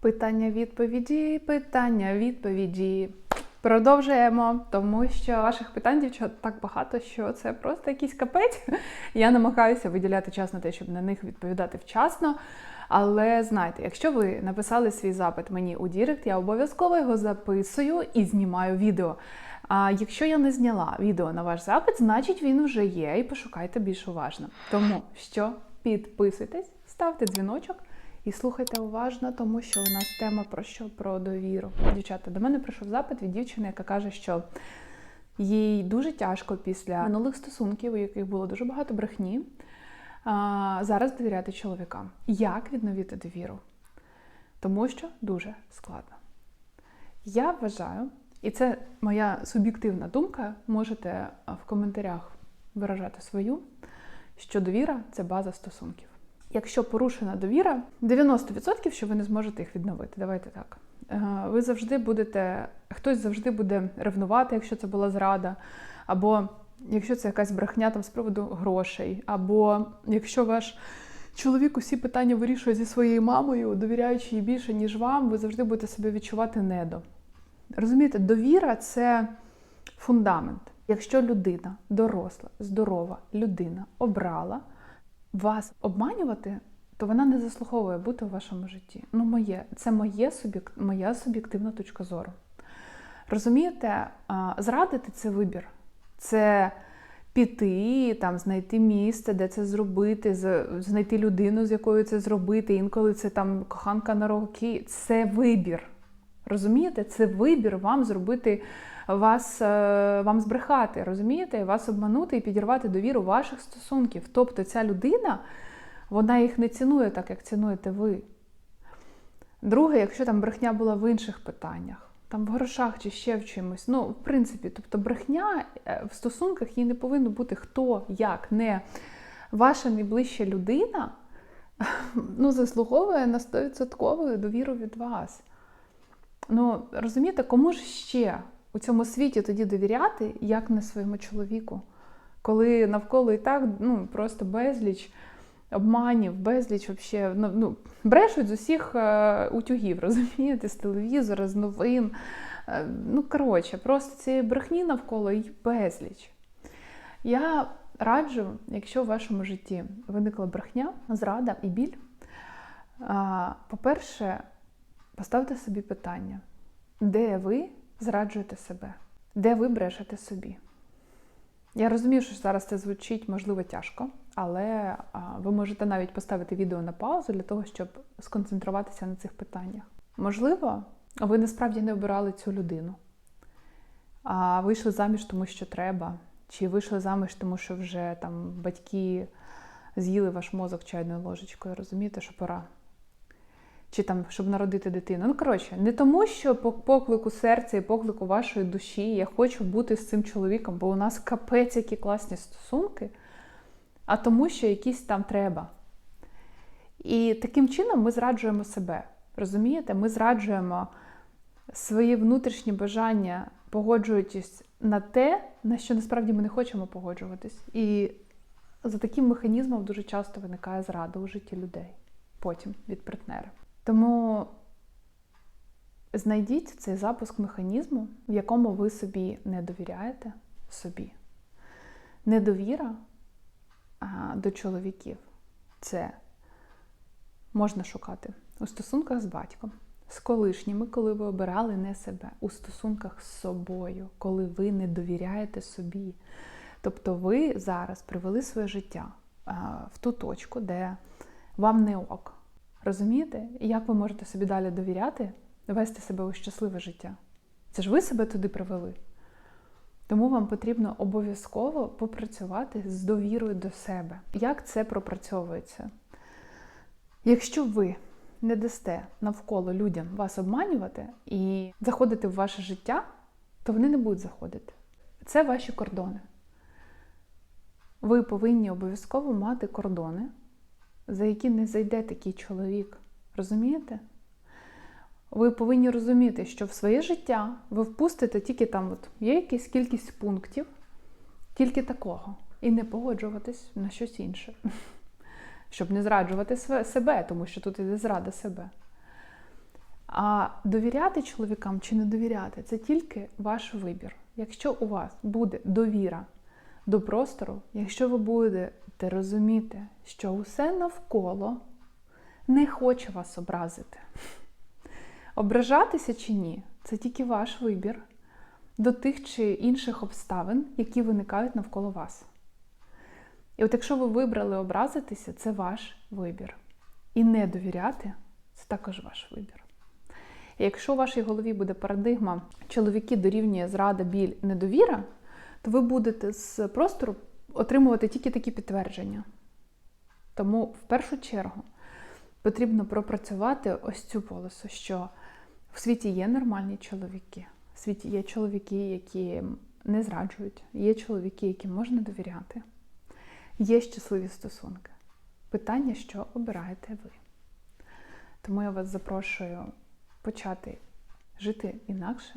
Питання відповіді, питання відповіді. Продовжуємо, тому що ваших питань, дівчат, так багато, що це просто якийсь капець. Я намагаюся виділяти час на те, щоб на них відповідати вчасно. Але знайте, якщо ви написали свій запит мені у Дірект, я обов'язково його записую і знімаю відео. А якщо я не зняла відео на ваш запит, значить він вже є, і пошукайте більш уважно. Тому що підписуйтесь, ставте дзвіночок. І слухайте уважно, тому що у нас тема про що? Про довіру. Дівчата, до мене прийшов запит від дівчини, яка каже, що їй дуже тяжко після минулих стосунків, у яких було дуже багато брехні, зараз довіряти чоловікам. Як відновити довіру? Тому що дуже складно. Я вважаю, і це моя суб'єктивна думка, можете в коментарях виражати свою, що довіра це база стосунків. Якщо порушена довіра, 90% що ви не зможете їх відновити. Давайте так. Е, Ви завжди будете, хтось завжди буде ревнувати, якщо це була зрада, або якщо це якась брехня там з приводу грошей, або якщо ваш чоловік усі питання вирішує зі своєю мамою, довіряючи їй більше, ніж вам, ви завжди будете себе відчувати недо. Розумієте, довіра це фундамент. Якщо людина, доросла, здорова людина обрала вас обманювати, то вона не заслуговує бути у вашому житті. Ну, моє, це моє суб'єк, моя суб'єктивна точка зору. Розумієте, зрадити це вибір. Це піти, там, знайти місце, де це зробити, знайти людину, з якою це зробити. Інколи це там коханка на роки. Це вибір. Розумієте, це вибір вам зробити вас, е, вам збрехати, розумієте, вас обманути і підірвати довіру ваших стосунків. Тобто ця людина, вона їх не цінує так, як цінуєте ви. Друге, якщо там брехня була в інших питаннях, там в грошах чи ще в чимось. Ну, в принципі, тобто брехня е, в стосунках їй не повинно бути хто, як, не ваша найближча людина ну, заслуговує на 100% довіру від вас. Ну, розумієте, кому ж ще у цьому світі тоді довіряти, як не своєму чоловіку? Коли навколо і так ну, просто безліч обманів, безліч вообще, ну, ну, брешуть з усіх е, утюгів, розумієте, з телевізора, з новин. Е, ну, коротше, просто цієї брехні навколо і безліч. Я раджу, якщо в вашому житті виникла брехня, зрада і біль, а, по-перше, поставте собі питання, де ви зраджуєте себе, де ви брешете собі. Я розумію, що зараз це звучить, можливо, тяжко, але ви можете навіть поставити відео на паузу для того, щоб сконцентруватися на цих питаннях. Можливо, ви насправді не обирали цю людину, а вийшли заміж, тому що треба, чи вийшли заміж, тому що вже там батьки з'їли ваш мозок чайною ложечкою, розумієте, що пора. Чи там, щоб народити дитину. Ну, коротше, не тому, що по поклику серця і поклику вашої душі я хочу бути з цим чоловіком, бо у нас капець які класні стосунки, а тому, що якісь там треба. І таким чином ми зраджуємо себе. Розумієте? Ми зраджуємо свої внутрішні бажання, погоджуючись на те, на що насправді ми не хочемо погоджуватись. І за таким механізмом дуже часто виникає зрада у житті людей потім від партнера. Тому знайдіть цей запуск механізму, в якому ви собі не довіряєте собі. Недовіра до чоловіків це можна шукати у стосунках з батьком, з колишніми, коли ви обирали не себе, у стосунках з собою, коли ви не довіряєте собі. Тобто ви зараз привели своє життя в ту точку, де вам не ок. Розумієте, як ви можете собі далі довіряти, вести себе у щасливе життя? Це ж ви себе туди привели. Тому вам потрібно обов'язково попрацювати з довірою до себе. Як це пропрацьовується? Якщо ви не дасте навколо людям вас обманювати і заходити в ваше життя, то вони не будуть заходити. Це ваші кордони. Ви повинні обов'язково мати кордони, за які не зайде такий чоловік. Розумієте? Ви повинні розуміти, що в своє життя ви впустите тільки там, от є якась кількість пунктів, тільки такого. І не погоджуватись на щось інше. Щоб не зраджувати себе, тому що тут іде зрада себе. А довіряти чоловікам чи не довіряти це тільки ваш вибір. Якщо у вас буде довіра до простору, якщо ви будете розуміти, що усе навколо не хоче вас образити, ображатися чи ні, це тільки ваш вибір до тих чи інших обставин, які виникають навколо вас. І от якщо ви вибрали образитися, це ваш вибір. І не довіряти це також ваш вибір. І якщо у вашій голові буде парадигма чоловіки дорівнює зрада, біль, недовіра, то ви будете з простору отримувати тільки такі підтвердження. Тому в першу чергу потрібно пропрацювати ось цю полосу, що в світі є нормальні чоловіки, в світі є чоловіки, які не зраджують, є чоловіки, яким можна довіряти, є щасливі стосунки. Питання, що обираєте ви. Тому я вас запрошую почати жити інакше,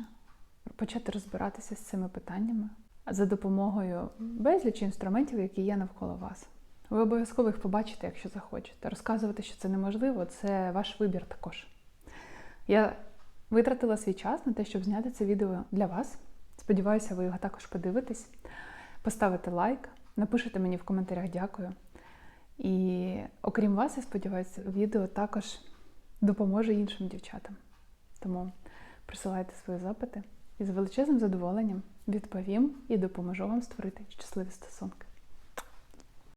почати розбиратися з цими питаннями за допомогою безлічі інструментів, які є навколо вас. Ви обов'язково їх побачите, якщо захочете. Розказувати, що це неможливо, це ваш вибір також. Я витратила свій час на те, щоб зняти це відео для вас. Сподіваюся, ви його також подивитесь, поставите лайк, напишете мені в коментарях дякую. І окрім вас, я сподіваюся, відео також допоможе іншим дівчатам. Тому присилайте свої запити і з величезним задоволенням відповім і допоможу вам створити щасливі стосунки.